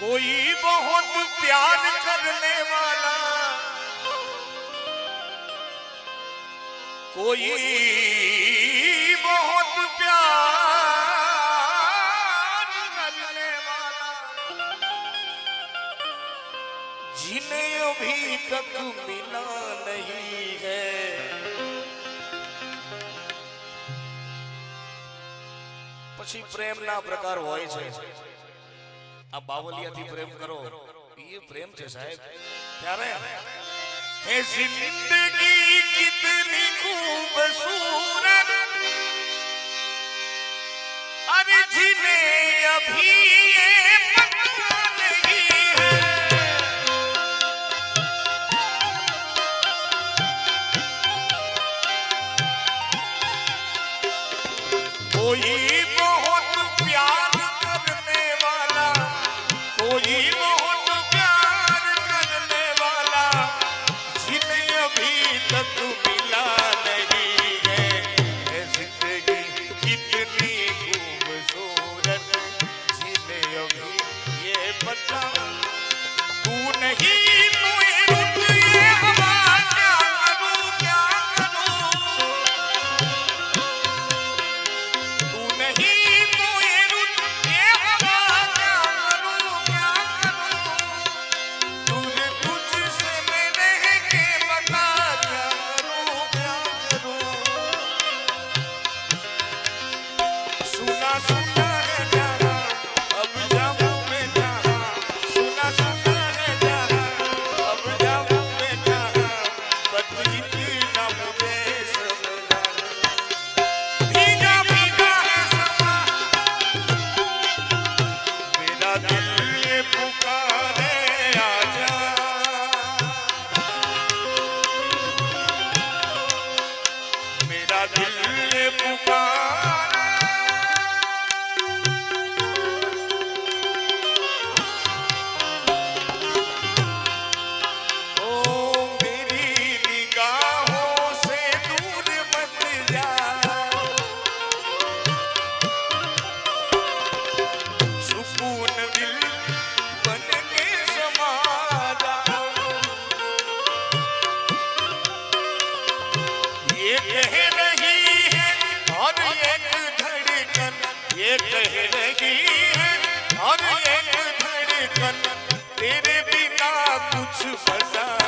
कोई बहुत प्यार करने वाला, कोई बहुत प्यार करने वाला, जिन्हें अभी तक मिला नहीं है। પછી प्रेम ना प्रकार हो अब बावलिया थी प्रेम करो। ये प्रेम थे साहेब। प्यारे। हे ज़िंदगी कितनी खूबसूरत। अरे जीने अभी कोई बहुत प्यार दिल कह रही है। और ये धड़कन तेरे बिना कुछ बसा